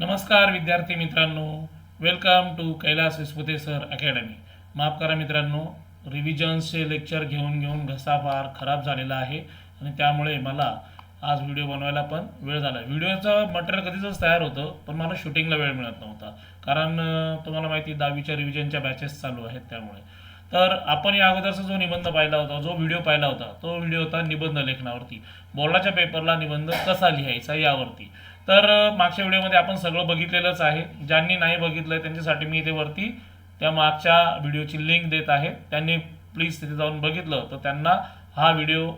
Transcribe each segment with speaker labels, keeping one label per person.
Speaker 1: नमस्कार विद्यार्थी मित्रांनो. Welcome to Kailas Visapute sir academy माफ करा मित्रांनो रिव्हिजन्सचे लेक्चर घेऊन घेऊन घसा फार खराब झालेला आहे आणि त्यामुळे मला आज व्हिडिओ बनवायला पण वेळ झाला. व्हिडिओचं मटेरियल कधीच तयार होतं पण मला शूटिंगला वेळ मिळत नव्हता. कारण तुम्हाला माहिती दहावीच्या रिव्हिजनच्या बॅचेस चालू आहेत त्यामुळे. तर आपण या अगोदरचा जो निबंध पाहिला होता जो व्हिडिओ पाहिला होता तो व्हिडिओ होता निबंध लेखनावरती. बोर्डाच्या पेपरला निबंध कसा लिहायचा यावरती. तर मागच्या व्हिडिओमध्ये आपण सगळं बघितलेलंच आहे. ज्यांनी नाही बघितलंय त्यांच्यासाठी मी इथे वरती त्या मागच्या व्हिडिओची लिंक देत आहे. त्यांनी प्लीज तिथे जाऊन बघितलं तर त्यांना हा व्हिडिओ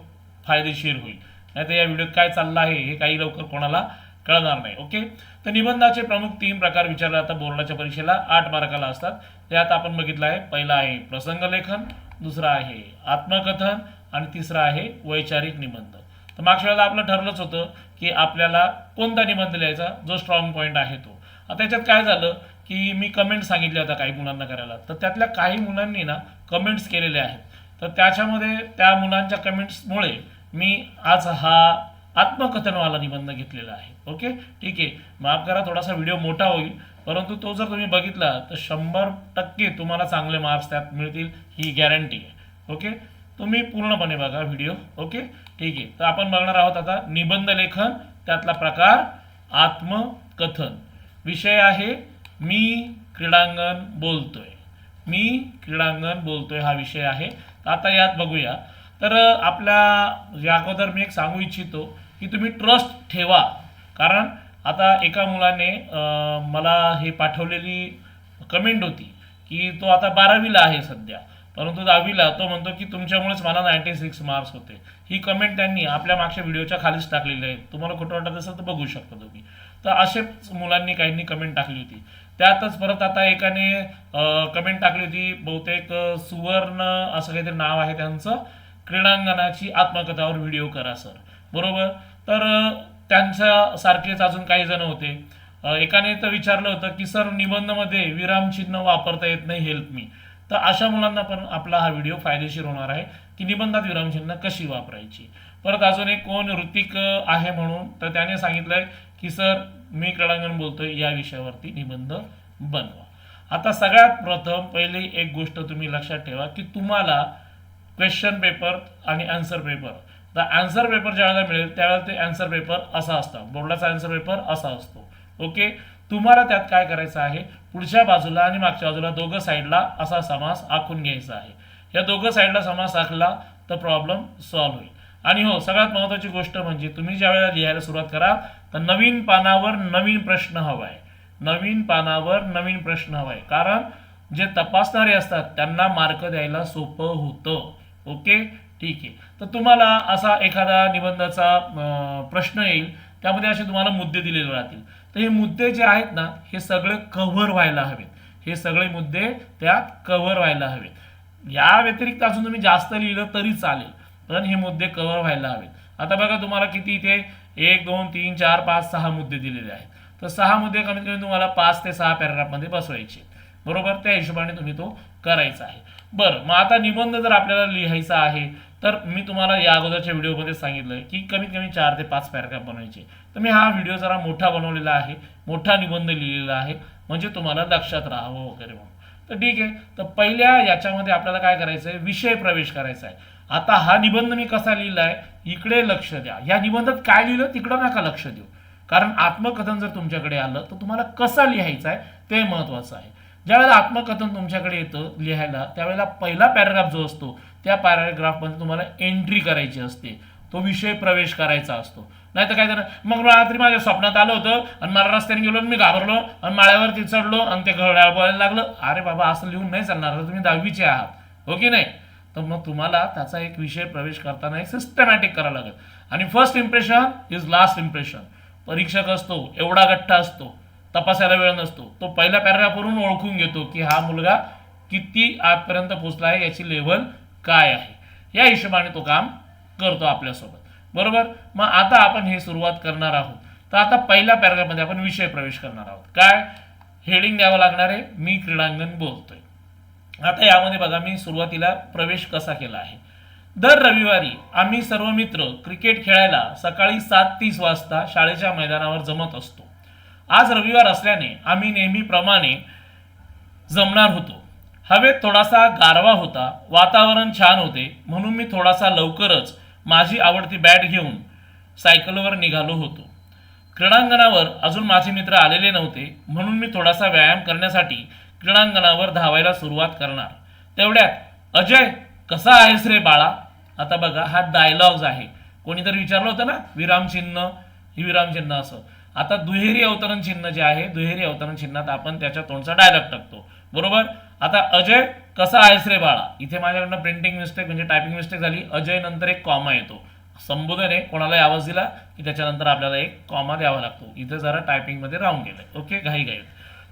Speaker 1: फायदेशीर होईल. नाही तर या व्हिडिओत काय चाललं आहे हे काही लवकर कोणाला कळणार नाही ओके तर निबंधाचे प्रमुख तीन प्रकार विचारले जातात बोर्डाच्या परीक्षेला. आठ मार्काला असतात. ते आता आपण बघितलं आहे पहिला आहे प्रसंग लेखन दुसरा आहे आत्मकथन आणि तिसरा आहे वैचारिक निबंध. तर मागच्या वेळेला आपलं ठरलंच होतं की आपल्याला कोणता निबंध लिहायचा जो स्ट्रॉंग पॉईंट आहे तो. आता त्याच्यात काय झालं की मी कमेंट सांगितल्या होत्या काही मुलांना करायला. तर त्यातल्या काही मुलांनी ना कमेंट्स केलेल्या आहेत. तर त्याच्यामध्ये त्या मुलांच्या कमेंट्समुळे मी आज हा आत्मकथनवाला निबंध घेतलेला आहे. ओके? ठीक आहे. माफ करा थोडासा व्हिडिओ मोठा होईल. परंतु तो जर तुम्ही बघितला तर शंभर टक्के तुम्हाला चांगले मार्क्स त्यात मिळतील. ही गॅरंटी आहे. ओके? तुम्ही पूर्णपणे बघा व्हिडिओ ओके ठीक आहे. तर आपण बघणार आहोत आता निबंध लेखन त्यातला प्रकार आत्मकथन. विषय आहे मी क्रीडांगण बोलतोय. मी क्रीडांगण बोलतोय हा विषय आहे. आता यात बघूया. तर आपल्या या अगोदर मी एक सांगू इच्छितो की तुम्ही ट्रस्ट ठेवा. कारण आता एका मुलाने मला हे पाठवलेली कमेंट होती की तो आता बारावीला आहे सध्या. परंतु दहावीला तो म्हणतो की तुमच्यामुळेच मला नाईन्टी सिक्स मार्क्स होते. ही कमेंट त्यांनी आपल्या मागच्या व्हिडिओच्या खालीच टाकलेली आहे. तुम्हाला कुठं वाटत असेल तर बघू शकता तुम्ही. तर असेच मुलांनी काहींनी कमेंट टाकली होती. त्यातच परत आता एकाने कमेंट टाकली होती बहुतेक सुवर्ण असं काहीतरी नाव आहे त्यांचं. क्रीडांगणाची आत्मकथावर व्हिडिओ करा सर बरोबर? तर त्यांच्या सारखेच अजून काही जण होते. एकाने तर विचारलं होतं की सर निबंधमध्ये विरामचिन्ह वापरता येत नाही हेल्प मी तर अशा मुलांना पण आपला हा व्हिडिओ फायदेशीर होणार आहे. की निबंधात विरामचिन्ह कशी वापरायची? परत अजून एक कोण ऋतिक आहे म्हणून तर त्याने सांगितलंय की सर मी क्रीडांगण बोलतोय या विषयावरती निबंध बनवा. आता सगळ्यात प्रथम पहिली एक गोष्ट तुम्ही लक्षात ठेवा की तुम्हाला क्वेश्चन पेपर आणि आन्सर पेपर तर आन्सर पेपर ज्यावेळेला मिळेल त्यावेळेला ते आन्सर पेपर असा असतं बोर्डाचा आन्सर पेपर असा असतो. ओके तुम्हाला त्यात काय करायचं आहे? पुढच्या बाजूला आणि मागच्या बाजूला दोघं साईडला असा समास आखून घ्यायचा आहे. या दोघं साईडला समास आखला तर प्रॉब्लेम सॉल्व्ह होईल. आणि हो सगळ्यात महत्त्वाची गोष्ट म्हणजे तुम्ही ज्या वेळेला लिहायला सुरुवात करा तर नवीन पानावर नवीन प्रश्न हवा आहे. नवीन पानावर नवीन प्रश्न हवा आहे. कारण जे तपासणारे असतात त्यांना मार्क द्यायला सोपं होतं. ओके? ठीक आहे. तर तुम्हाला असा एखादा निबंधाचा प्रश्न येईल त्यामध्ये असे तुम्हाला मुद्दे दिलेले राहतील. तर हे मुद्दे जे आहेत ना हे सगळे कव्हर व्हायला हवेत. हे सगळे मुद्दे त्यात कव्हर व्हायला हवेत. या व्यतिरिक्त अजून तुम्ही जास्त लिहिलं तरी चालेल पण हे मुद्दे कव्हर व्हायला हवेत. आता बघा तुम्हाला किती इथे एक दोन तीन चार पाच सहा मुद्दे दिलेले आहेत. तर सहा मुद्दे कमीत कमी तुम्हाला पाच ते सहा पॅराग्राफमध्ये बसवायचे बरोबर? त्या हिशोबाने तुम्ही तो करायचा आहे. बरं मग आता निबंध जर आपल्याला लिहायचा आहे तर मी तुम्हाला या अगोदरच्या व्हिडिओमध्ये सांगितलं की कमीत कमी चार ते पाच पॅराग्राफ बनवायचे. तर मी हा व्हिडिओ जरा मोठा बनवलेला आहे मोठा निबंध लिहिलेला आहे म्हणजे तुम्हाला लक्षात राहावं वगैरे म्हणून. तर ठीक आहे तर पहिल्या याच्यामध्ये आपल्याला काय करायचं आहे विषय प्रवेश करायचा आहे आता हा निबंध मी कसा लिहिला आहे? इकडे लक्ष द्या. या निबंधात काय लिहिलं? तिकडं नका लक्ष देऊ. कारण आत्मकथन जर तुमच्याकडे आलं तर तुम्हाला कसा लिहायचं आहे ते महत्त्वाचं आहे. ज्यावेळेला आत्मकथन तुमच्याकडे येतं लिहायला त्यावेळेला पहिला पॅराग्राफ जो असतो त्या पॅराग्राफमध्ये तुम्हाला एंट्री करायची असते. तो विषय प्रवेश करायचा असतो. नाही तर काय झालं मग रात्री माझ्या स्वप्नात आलं होतं आणि मला रस्त्याने गेलो मी घाबरलो आणि माळ्यावरती चढलो आणि ते घड्याळ बोलायला लागलं. अरे बाबा असं लिहून नाही चालणार तुम्ही दहावीचे आहात. हो की नाही? तर मग तुम्हाला त्याचा एक विषय प्रवेश करताना एक सिस्टमॅटिक करावं लागेल. आणि first impression is last impression परीक्षक असतो एवढा गठ्ठा असतो. तपासायला वेळ नसतो. तो पहिल्या पॅराग्राफवरून ओळखून घेतो की हा मुलगा किती आजपर्यंत पोहोचला आहे याची लेवल काय आहे. या हिशोबाने तो काम करतो आपल्यासोबत. बरोबर? मग आता आपण हे सुरुवात करणार आहोत. तर आता पहिल्या पॅराग्राफमध्ये आपण विषय प्रवेश करणार आहोत. काय? हेडिंग द्यावं लागणार आहे. मी क्रीडांगण बोलतोय. आता यामध्ये बघा मी सुरुवातीला प्रवेश कसा केला आहे. दर रविवारी आम्ही सर्व मित्र क्रिकेट खेळायला सकाळी सात तीस वाजता शाळेच्या मैदानावर जमत असतो. आज रविवार असल्याने आम्ही नेहमीप्रमाणे जमणार होतो. हवेत थोडासा गारवा होता वातावरण छान होते म्हणून मी थोडासा लवकरच माझी आवडती बॅट घेऊन सायकलवर निघालो होतो. क्रीडांगणावर अजून माझे मित्र आलेले नव्हते म्हणून मी थोडासा व्यायाम करण्यासाठी क्रीडांगणावर धावायला सुरुवात करणार. तेवढ्यात अजय कसा आहेस रे बाळा? आता बघा हा डायलॉग्ज आहे. कोणीतरी विचारलं होतं ना विरामचिन्ह? ही विरामचिन्ह असं. आता दुहेरी अवतरण चिन्ह जे आहे दुहेरी अवतरण चिन्हात आपण त्याच्या तोंडचा डायलॉग टाकतो. बरोबर? आता अजय कसा आहेस रे बाळा? इथे माझ्याकडनं प्रिंटिंग मिस्टेक म्हणजे टायपिंग मिस्टेक झाली. अजय नंतर एक कॉमा येतो. संबोधन आहे कोणालाही आवाज दिला की त्याच्यानंतर आपल्याला एक कॉमा द्यावा लागतो. इथे जरा टायपिंगमध्ये राहून गेलं ओके घाई घाई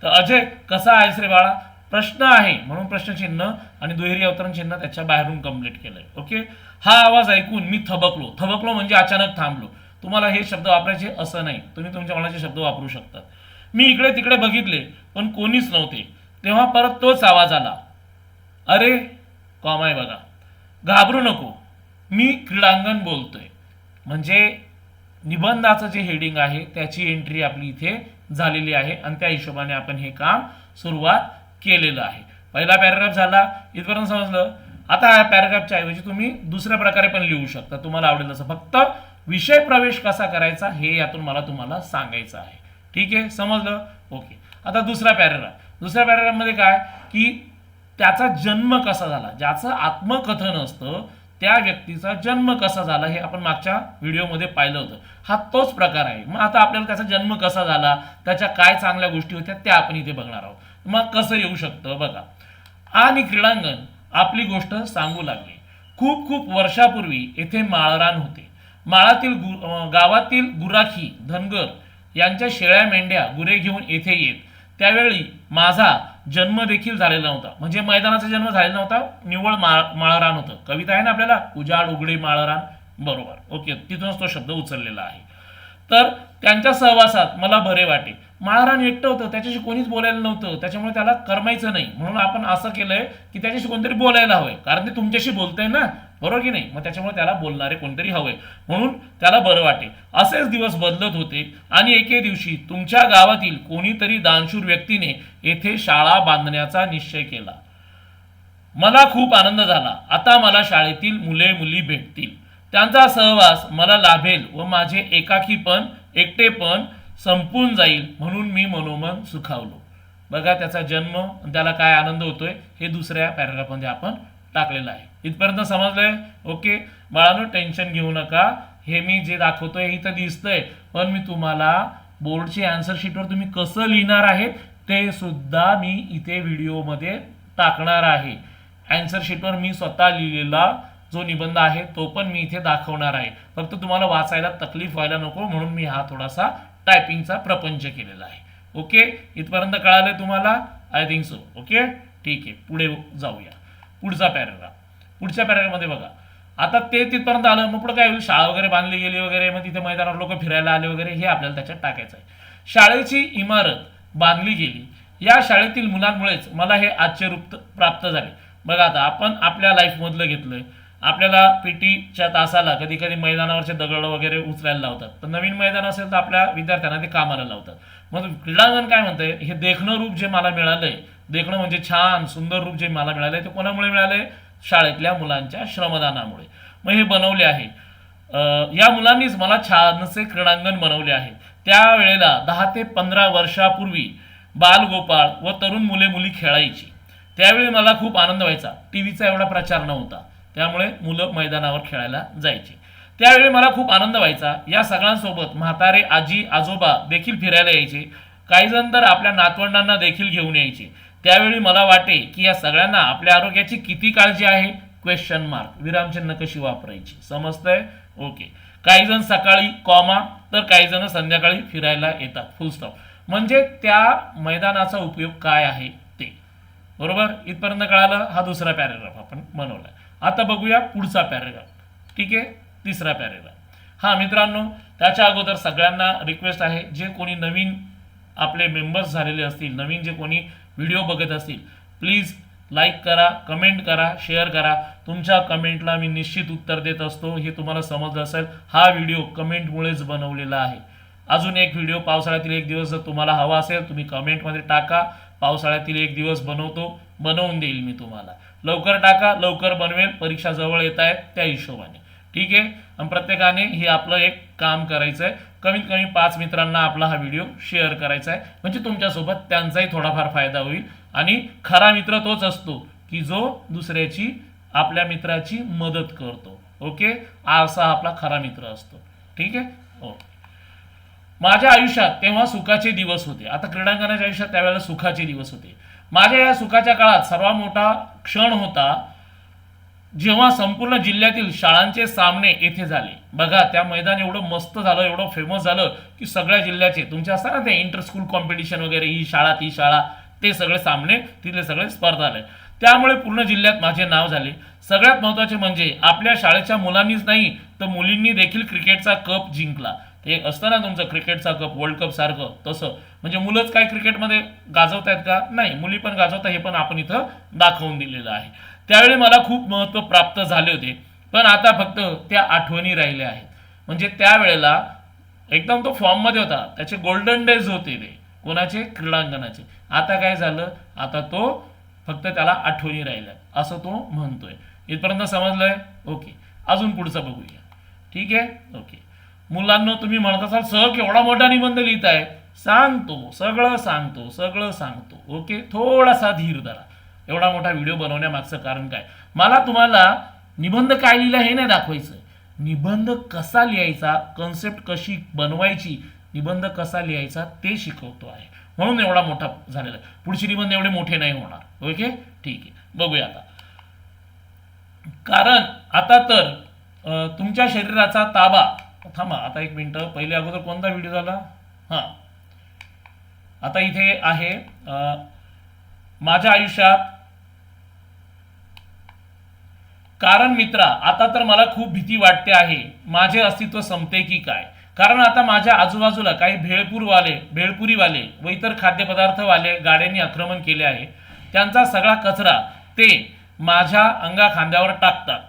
Speaker 1: तर अजय कसा आहेस रे बाळा? प्रश्न आहे म्हणून प्रश्नचिन्ह आणि दुहेरी अवतरण चिन्ह त्याच्या बाहेरून कंप्लीट केलंय. ओके हा आवाज ऐकून मी थबकलो. थबकलो म्हणजे अचानक थांबलो. तुम्हाला हे शब्द वापरायचे असं नाही. तुम्ही तुमच्या मनाचे शब्द वापरू शकतात मी इकडे तिकडे बघितले पण कोणीच नव्हते. तेव्हा परत तोच आवाज आला. अरे कॉम आहे बघा. घाबरू नको. मी क्रीडांगण बोलतोय. म्हणजे निबंधाचं जे हेडिंग आहे त्याची एंट्री आपली इथे झालेली आहे आणि त्या हिशोबाने आपण हे काम सुरुवात केलेलं आहे. पहिला पॅराग्राफ झाला. इथपर्यंत समजलं? आता या पॅराग्राफच्या ऐवजी तुम्ही दुसऱ्या प्रकारे पण लिहू शकता. तुम्हाला आवडेल असं फक्त विषय प्रवेश कसा करायचा हे यातून मला तुम्हाला सांगायचं आहे. ठीक आहे? समजलं? ओके. आता दुसरा पॅरेग्राफ. दुसऱ्या पॅरेग्राफमध्ये काय? की त्याचा जन्म कसा झाला? ज्याचं आत्मकथन असतं त्या व्यक्तीचा जन्म कसा झाला हे आपण मागच्या व्हिडिओमध्ये पाहिलं होतं. हा तोच प्रकार आहे. मग आता आपल्याला त्याचा जन्म कसा झाला? त्याच्या काय चांगल्या गोष्टी होत्या त्या आपण इथे बघणार आहोत. मग कसं येऊ शकतं? बघा. आणि क्रीडांगण आपली गोष्ट सांगू लागले. खूप खूप वर्षापूर्वी येथे माळरान होते. माळातील गु गावातील गुराखी धनगर यांच्या शेळ्या मेंढ्या गुरे घेऊन येथे येत. त्यावेळी माझा जन्म देखील झालेला नव्हता. म्हणजे मैदानाचा जन्म झालेला नव्हता. निव्वळ माळ माळरान होतं. कविता आहे ना आपल्याला? उजाड उघडे माळरान. बरोबर. ओके. तिथूनच तो शब्द उचललेला आहे. तर त्यांच्या सहवासात मला बरे वाटे. माळरान एकटं होतं त्याच्याशी कोणीच बोलायला नव्हतं. त्याच्यामुळे त्याला करमायचं नाही. म्हणून आपण असं केलंय की त्याच्याशी कोणतरी बोलायला हवंय. कारण ते तुमच्याशी बोलतंय ना? बरोबर की नाही? मग त्याच्यामुळे त्याला बोलणारे कोणतरी हवंय. म्हणून त्याला बरं वाटे. असेच दिवस बदलत होते आणि एके दिवशी तुमच्या गावातील कोणीतरी दानशूर व्यक्तीने येथे शाळा बांधण्याचा निश्चय केला. मला खूप आनंद झाला. आता मला शाळेतील मुले मुली भेटतील. त्यांचा सहवास मला लाभेल व माझे एकाकीपण एकटेपण संपून जाईल म्हणून मी मनोमन सुखावलो. बघा त्याचा जन्म त्याला काय आनंद होतोय हे दुसऱ्या पॅराग्राफमध्ये आपण टाकलेलं आहे. इथपर्यंत समजलंय? ओके. बाळानो टेन्शन घेऊ नका. हे मी जे दाखवतोय हे इथं दिसतंय पण मी तुम्हाला बोर्डची आन्सर शीटवर तुम्ही कसं लिहिणार आहे ते सुद्धा मी इथे व्हिडिओमध्ये टाकणार आहे. अँसर शीटवर मी स्वतः लिहिलेला जो निबंध आहे तो पण मी इथे दाखवणार आहे. फक्त तुम्हाला वाचायला तकलीफ व्हायला नको म्हणून मी हा थोडासा टायपिंगचा प्रपंच केलेला आहे. ओके इथपर्यंत कळालं तुम्हाला? आय थिंक सो ओके ठीक आहे. पुढे जाऊया. पुढचा पॅरेग्राफ पुढच्या पॅरेग्राफमध्ये बघा. आता ते तिथपर्यंत आलं मग पुढे काय होईल? शाळा वगैरे बांधली गेली वगैरे मग तिथे मैदानावर लोक फिरायला आले वगैरे हे आपल्याला त्याच्यात टाकायचं आहे. शाळेची इमारत बांधली गेली. या शाळेतील मुलांमुळेच मला हे आश्चर्य रूप प्राप्त झाले. बघा आता आपण आपल्या लाईफमधलं घेतलंय. आपल्याला पीटीच्या तासाला कधी कधी मैदानावरचे दगड वगैरे उचलायला लावतात. तर नवीन मैदान असेल तर आपल्या विद्यार्थ्यांना ते कामाला लावतात. मग क्रीडांगण काय म्हणतंय? हे देखणं रूप जे मला मिळालंय देखणं म्हणजे छान सुंदर रूप जे मला मिळालंय ते कोणामुळे मिळालंय? शाळेतल्या मुलांच्या श्रमदानामुळे. मग हे बनवले आहे. या मुलांनीच मला छानसे क्रीडांगण बनवले आहे. त्यावेळेला दहा ते पंधरा वर्षापूर्वी बालगोपाळ व तरुण मुले मुली खेळायची. त्यावेळी मला खूप आनंद व्हायचा. टी व्हीचा एवढा प्रचार नव्हता. त्यामुळे मुलं मैदानावर खेळायला जायची. त्यावेळी मला खूप आनंद व्हायचा. या सगळ्यांसोबत म्हातारे आजी आजोबा देखील फिरायला यायचे. काही जण तर आपल्या नातवंडांना देखील घेऊन यायचे. त्यावेळी मला वाटे की या सगळ्यांना आपल्या आरोग्याची किती काळजी आहे? क्वेश्चन मार्क विरामचिन्ह कशी वापरायची? समजतंय? ओके काही जण सकाळी कॉमा तर काही जण संध्याकाळी फिरायला येतात. फुल स्टॉप म्हणजे त्या मैदानाचा उपयोग काय आहे ते. बरोबर? इथपर्यंत कळालं? हा दुसरा पॅरेग्राफ आपण बनवला आता बघूया पुढचा पॅरेग्राफ ठीक आहे? तिसरा पॅरेग्राफ हा मित्रांनो त्याच्या अगोदर सगळ्यांना रिक्वेस्ट आहे जे कोणी नवीन आपले मेंबर्स झालेले असतील नवीन जे कोणी व्हिडिओ बघत असतील प्लीज लाईक करा कमेंट करा शेअर करा. तुमच्या कमेंटला मी निश्चित उत्तर देत असतो. हे तुम्हाला समजलं असेल हा व्हिडिओ कमेंटमुळेच बनवलेला आहे. अजून एक व्हिडिओ पावसाळ्यातील एक दिवस जर तुम्हाला हवा असेल तुम्ही कमेंटमध्ये टाका. पावसाळ्यातील एक दिवस बनवतो बनवून देईल मी तुम्हाला. लवकर टाका लवकर बनवेल परीक्षा जवळ येत आहेत त्या हिशोबाने. ठीक आहे? आणि प्रत्येकाने हे आपलं एक काम करायचं आहे कमीत कमी पाच मित्रांना आपला हा व्हिडिओ शेअर करायचा आहे. म्हणजे तुमच्यासोबत त्यांचाही थोडाफार फायदा होईल. आणि खरा मित्र तोच असतो की जो दुसऱ्याची आपल्या मित्राची मदत करतो. ओके? असा आपला खरा मित्र असतो. ठीक आहे? ओके. माझ्या आयुष्यात तेव्हा सुखाचे दिवस होते. आता क्रीडांगणाच्या आयुष्यात त्यावेळेला सुखाचे दिवस होते. माझ्या या सुखाच्या काळात सर्वात मोठा क्षण होता जेव्हा संपूर्ण जिल्ह्यातील शाळांचे सामने येथे झाले. बघा त्या मैदान एवढं मस्त झालं एवढं फेमस झालं की सगळ्या जिल्ह्याचे तुमचे असतात ना ते इंटर स्कूल कॉम्पिटिशन वगैरे ही शाळा ती शाळा ते सगळे सामने तिथले सगळे स्पर्धा आले. त्यामुळे पूर्ण जिल्ह्यात माझे नाव झाले. सगळ्यात महत्त्वाचे म्हणजे आपल्या शाळेच्या मुलांनीच नाही तर मुलींनी देखील क्रिकेटचा कप जिंकला. ते असतं ना तुमचं क्रिकेटचा कप वर्ल्ड कप सारखं तसं. म्हणजे मुलंच काय क्रिकेटमध्ये गाजवत आहेत का? नाही मुली पण गाजवतात हे पण आपण इथं दाखवून दिलेलं आहे. त्यावेळी मला खूप महत्त्व प्राप्त झाले होते. पण आता फक्त त्या आठवणी राहिल्या आहेत. म्हणजे त्यावेळेला एकदम तो फॉर्ममध्ये होता. त्याचे गोल्डन डेज होते ते कोणाचे? क्रीडांगणाचे. आता काय झालं? आता तो फक्त त्याला आठवणी राहिल्या. असं तो म्हणतोय. इथपर्यंत समजलंय? ओके. अजून पुढचं बघूया. ठीक आहे? ओके. मुलांना तुम्ही म्हणत असाल सर केवढा मोठा निबंध लिहिताय. सांगतो सगळं सांगतो सगळं सांगतो. ओके? थोडासा धीर धरा. एवढा मोठा व्हिडिओ बनवण्यामागचं कारण काय? मला तुम्हाला निबंध काय लिहिला हे नाही दाखवायचं. निबंध कसा लिहायचा कन्सेप्ट कशी बनवायची निबंध कसा लिहायचा ते शिकवतो आहे. म्हणून एवढा मोठा झालेला आहे. पुढचे निबंध एवढे मोठे नाही होणार. ओके? ठीक आहे. बघूया आता. कारण आता तर तुमच्या शरीराचा ताबा थांबा आता एक मिनटं. पहिले अगोदर कोणता व्हिडिओ झाला? हां. आता इथे आहे माझ्या आयुष्यात कारण मित्रा आता तर मला खूप भीती वाटते आहे माझे अस्तित्व संपते की काय? कारण आता माझ्या आजूबाजूला काही भेळपूरवाले भेळपुरीवाले व इतर खाद्यपदार्थवाले गाड्यांनी आक्रमण केले आहे. त्यांचा सगळा कचरा ते माझ्या अंगा खांद्यावर टाकतात.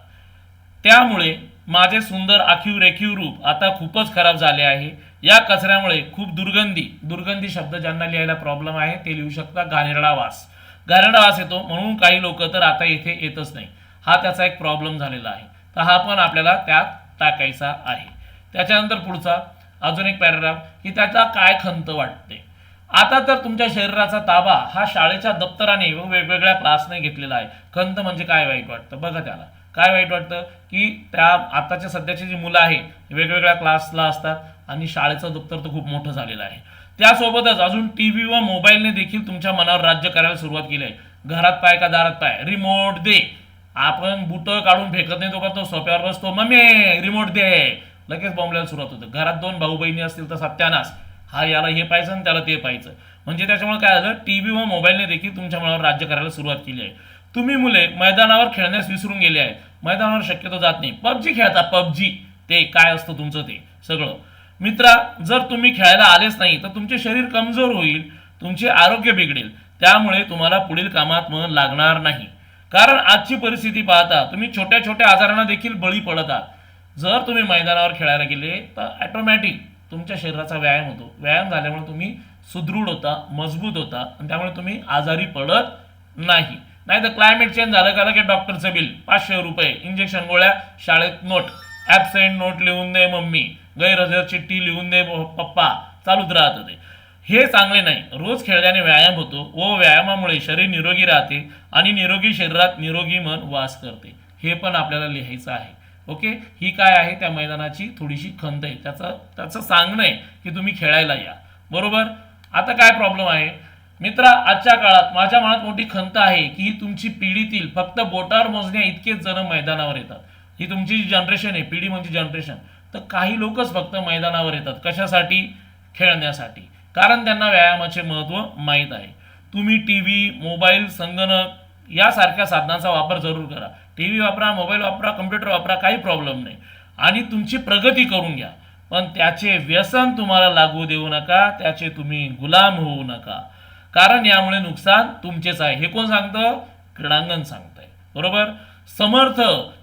Speaker 1: त्यामुळे माझे सुंदर आखीव रेखीव रूप आता खूपच खराब झाले आहे. या कचऱ्यामुळे खूप दुर्गंधी दुर्गंधी शब्द ज्यांना लिहायला प्रॉब्लेम आहे ते लिहू शकता घाणेरडा वास. घाणेरडा वास येतो म्हणून काही लोक तर आता येथे येतच नाही. हा त्याचा एक प्रॉब्लेम झालेला आहे. तर हा पण आपल्याला त्यात टाकायचा आहे. त्याच्यानंतर पुढचा अजून एक पॅराग्राफ की त्याचा काय खंत वाटते? आता तर तुमच्या शरीराचा ताबा हा शाळेच्या दप्तराने व वेगवेगळ्या क्लासने घेतलेला आहे. खंत म्हणजे काय वाईट वाटतं? बघा त्याला. काय वाईट वाटतं? की त्या आताच्या सध्याची जी मुलं आहे वेगवेगळ्या क्लासला असतात आणि शाळेचं दप्तर तर खूप मोठं झालेलं आहे. त्यासोबतच अजून टी व्ही व मोबाईलने देखील तुमच्या मनावर राज्य करायला सुरुवात केली आहे. घरात पाय का दारात पाय? रिमोट दे. आपण बुटं काढून फेकत नाही तो का तो सोप्यावर बसतो? मम्मी रिमोट दे. लगेच बॉम्बलायला सुरुवात होतं. घरात दोन भाऊ बहिणी असतील तर सत्यानाश. हा याला हे पाहिजे आणि त्याला ते पाहिजे म्हणजे त्याच्यामुळे काय झालं? टी व्ही व मोबाईलने देखील तुमच्या मनावर राज्य करायला सुरुवात केली आहे. तुम्ही मुले मैदानावर खेळण्यास विसरून गेले आहेत. मैदानावर शक्यतो जात नाही. पबजी खेळता पबजी. ते काय असतं तुमचं ते सगळं. मित्रा जर तुम्ही खेळायला आलेच नाही तर तुमचे शरीर कमजोर होईल तुमचे आरोग्य बिघडेल. त्यामुळे तुम्हाला पुढील कामात मन लागणार नाही. कारण आजची परिस्थिती पाहता तुम्ही छोट्या छोट्या आजारांना देखील बळी पडत. आहात जर तुम्ही मैदानावर खेळायला गेले तर ॲटोमॅटिक तुमच्या शरीराचा व्यायाम होतो. व्यायाम झाल्यामुळे तुम्ही सुदृढ होता मजबूत होता आणि त्यामुळे तुम्ही आजारी पडत नाही. नाही तर क्लायमेट चेंज झालं का की डॉक्टरचं बिल पाचशे रुपये. इंजेक्शन गोळ्या शाळेत नोट ॲबसेंट नोट लिहून दे मम्मी. गैरहजर चिठ्ठी लिहून दे पप्पा. चालूच राहतं ते. हे चांगले नाही. रोज खेळल्याने व्यायाम होतो व व्यायामामुळे शरीर निरोगी राहते आणि निरोगी शरीरात निरोगी मन वास करते. हे पण आपल्याला लिहायचं आहे. ओके? ही काय आहे? त्या मैदानाची थोडीशी खंत आहे. त्याचं त्याचं सांगणं आहे की तुम्ही खेळायला या. बरोबर? आता काय प्रॉब्लेम आहे? मित्र आजच्या काळात माझ्या मनात मोठी खंत आहे की ही तुमची पिढीतील फक्त बोटावर मोजण्या इतकेच जण मैदानावर येतात. ही तुमची जी जनरेशन आहे पिढी म्हणजे जनरेशन तर काही लोकच फक्त मैदानावर येतात कशासाठी? खेळण्यासाठी. कारण त्यांना व्यायामाचे महत्त्व माहीत आहे. तुम्ही टी व्ही मोबाईल संगणक यासारख्या साधनांचा वापर जरूर करा. टी व्ही वापरा मोबाईल वापरा कम्प्युटर वापरा काही प्रॉब्लेम नाही. आणि तुमची प्रगती करून घ्या. पण त्याचे व्यसन तुम्हाला लागू देऊ नका त्याचे तुम्ही गुलाम होऊ नका. कारण यामुळे नुकसान तुमचेच आहे. हे कोण सांगतं? क्रीडांगण सांगतंय. बरोबर? समर्थ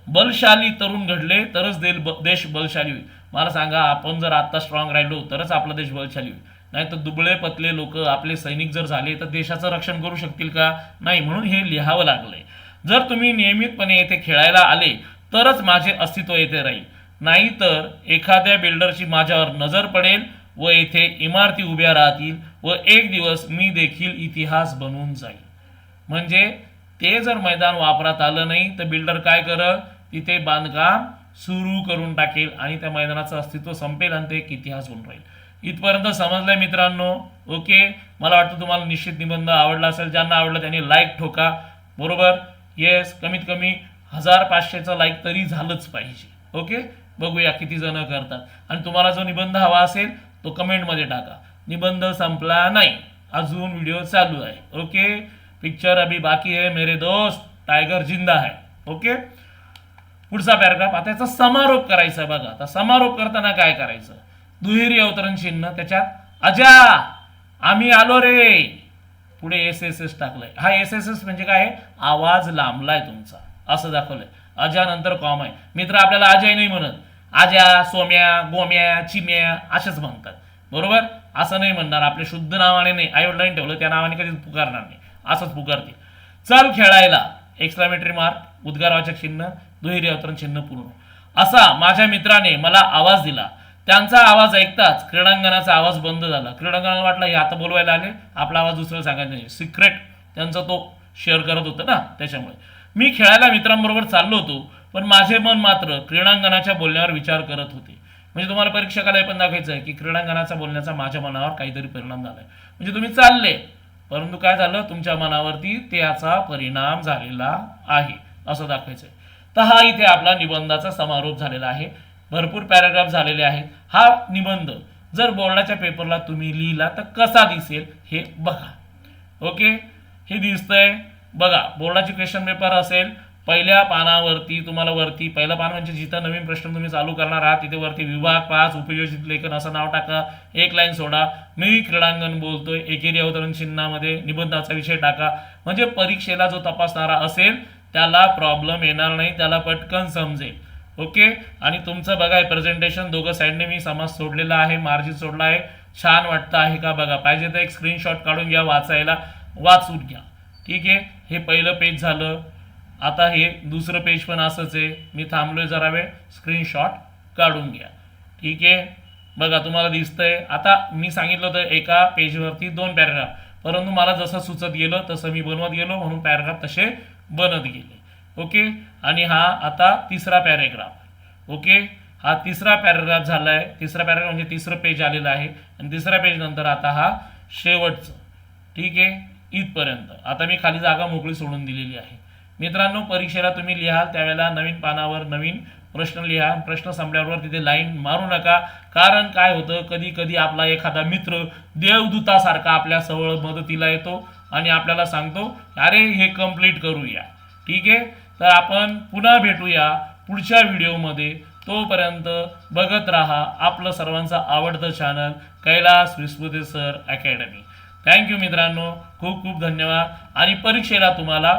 Speaker 1: बलशाली तरुण घडले तरच देल देश बलशाली होईल. मला सांगा आपण जर आत्ता स्ट्रॉंग राहिलो तरच आपला देश बलशाली होईल. नाही तर दुबळे पतले लोक आपले सैनिक जर झाले तर देशाचं रक्षण करू शकतील का? नाही म्हणून हे लिहावं लागलंय. जर तुम्ही नियमितपणे येथे खेळायला आले तरच माझे अस्तित्व येथे राहील. नाहीतर एखाद्या बिल्डरची माझ्यावर नजर पडेल व येथे इमारती उभ्या राहतील व एक दिवस मी देखील इतिहास बनून जाईल. म्हणजे ते जर मैदान वापरात आलं नाही तर बिल्डर काय करल? तिथे बांधकाम सुरू करून टाकेल आणि त्या मैदानाचं अस्तित्व संपेल आणि ते एक इतिहास होऊन राहील. इथपर्यंत समजलंय मित्रांनो? ओके. मला वाटतं तुम्हाला निश्चित निबंध आवडला असेल. ज्यांना आवडलं त्यांनी लाईक ठोका. बरोबर? येस कमीत कमी हजार पाचशेचं लाईक तरी झालंच पाहिजे. ओके? बघूया किती जण करतात. आणि तुम्हाला जो निबंध हवा असेल तो कमेंटमध्ये टाका. निबंध संपला नाही. अजून व्हिडिओ चालू आहे. ओके? पिक्चर अभी बाकी है मेरे दोस्त. टायगर जिंदा है ओके? पुढचा पॅराग्राफ आता याचा समारोप करायचा बघा. आता समारोप करताना काय करायचं? दुहेरी अवतरण चिन्ह त्याच्यात अजा! आम्ही आलो रे! पुढे एस एस एस टाकलंय. हा एस एस एस म्हणजे काय आहे? आवाज लांबलाय तुमचा. असं दाखवलंय. अजा नंतर कॉम आहे. मित्र आपल्याला अजय नाही म्हणत. आज्या सोम्या गोम्या चिम्या असेच म्हणतात. बरोबर? असं नाही म्हणणार. आपले शुद्ध नावाने नाही. आईवडिलांनी ठेवलं त्या नावाने कधीच पुकारणार नाही. असंच पुकारतील चल खेळायला. एक्सक्लामेटरी मार्क उद्गारवाचक चिन्ह. दुहेरी अवतरण चिन्ह पूर्ण. असा माझ्या मित्राने मला आवाज दिला. त्यांचा आवाज ऐकताच क्रीडांगणाचा आवाज बंद झाला. क्रीडांगणाला वाटलं हे आता बोलवायला आले. आपला आवाज दुसऱ्याला सांगायचा नाही. सिक्रेट त्यांचा तो शेअर करत होता ना त्याच्यामुळे. मी खेळायला मित्रांबरोबर चाललो होतो. पण माझे मन मात्र क्रीडांगणाच्या बोलण्यावर विचार करत होते. म्हणजे तुम्हाला परीक्षकाला हे पण दाखवायचं आहे की क्रीडांगणाचा बोलण्याचा माझ्या मनावर काहीतरी परिणाम झालाय. म्हणजे तुम्ही चालले परंतु काय झालं? तुमच्या मनावरती त्याचा परिणाम झालेला आहे असं दाखवायचं आहे तर हा इथे आपला निबंधाचा समारोप झालेला आहे. भरपूर पॅराग्राफ झालेले आहेत. हा निबंध जर बोर्डाच्या पेपरला तुम्ही लिहिला तर कसा दिसेल हे बघा. ओके हे दिसतंय. बघा बोर्डाची क्वेश्चन पेपर असेल पहिल्या पानावरती तुम्हाला वरती पहिलं पान म्हणजे जिथं नवीन प्रश्न तुम्ही चालू करणार आहात तिथे वरती विभाग पाच उपयोजित लेखन असं नाव टाका. एक लाईन सोडा. मी क्रीडांगण बोलतोय. एकेरी अवतरण चिन्हामध्ये निबंधाचा विषय टाका. म्हणजे परीक्षेला जो तपासणारा असेल त्याला प्रॉब्लेम येणार नाही त्याला पटकन समजेल. ओके? आणि तुमचं बघा प्रेझेंटेशन दोघं साईडने मी समाज सोडलेला आहे मार्जिन सोडला आहे. छान वाटतं आहे का बघा? पाहिजे तर एक स्क्रीनशॉट काढून घ्या वाचायला. वाचून घ्या. ठीक आहे? हे पहिलं पेज झालं. आता हे दुसरं पेज पण असंच आहे. मी थांबलोय जरा वेळ. स्क्रीनशॉट काढून घ्या. ठीक आहे? बघा तुम्हाला दिसतंय. आता मी सांगितलं होतं एका पेजवरती दोन पॅराग्राफ परंतु मला जसं सुचत गेलं तसं मी बनवत गेलो. म्हणून पॅराग्राफ तसे बनत गेले. ओके? आणि हा आता तिसरा पॅरेग्राफ ओके? हा तिसरा पॅराग्राफ झाला आहे तिसरा पॅराग्राफ म्हणजे तिसरं पेज आलेलं आहे. आणि तिसऱ्या पेज नंतर आता हा शेवटचं. ठीक आहे? इथपर्यंत. आता मी खाली जागा मोकळी सोडून दिलेली आहे. मित्रांनो परीक्षेला तुम्ही लिहाल त्यावेळेला नवीन पानावर नवीन प्रश्न लिहा. प्रश्न संपल्यावर तिथे लाईन मारू नका. कारण काय होतं कधी कधी आपला एखादा मित्र देवदूतासारखा आपल्या सवळ मदतीला येतो आणि आपल्याला सांगतो अरे हे कंप्लीट करूया. ठीक आहे? तर आपण पुन्हा भेटूया पुढच्या व्हिडिओमध्ये. तोपर्यंत बघत राहा आपलं सर्वांचं आवडतं channel Kailas Vismruti sir academy thank you मित्रांनो. खूप खूप धन्यवाद. आणि परीक्षेला तुम्हाला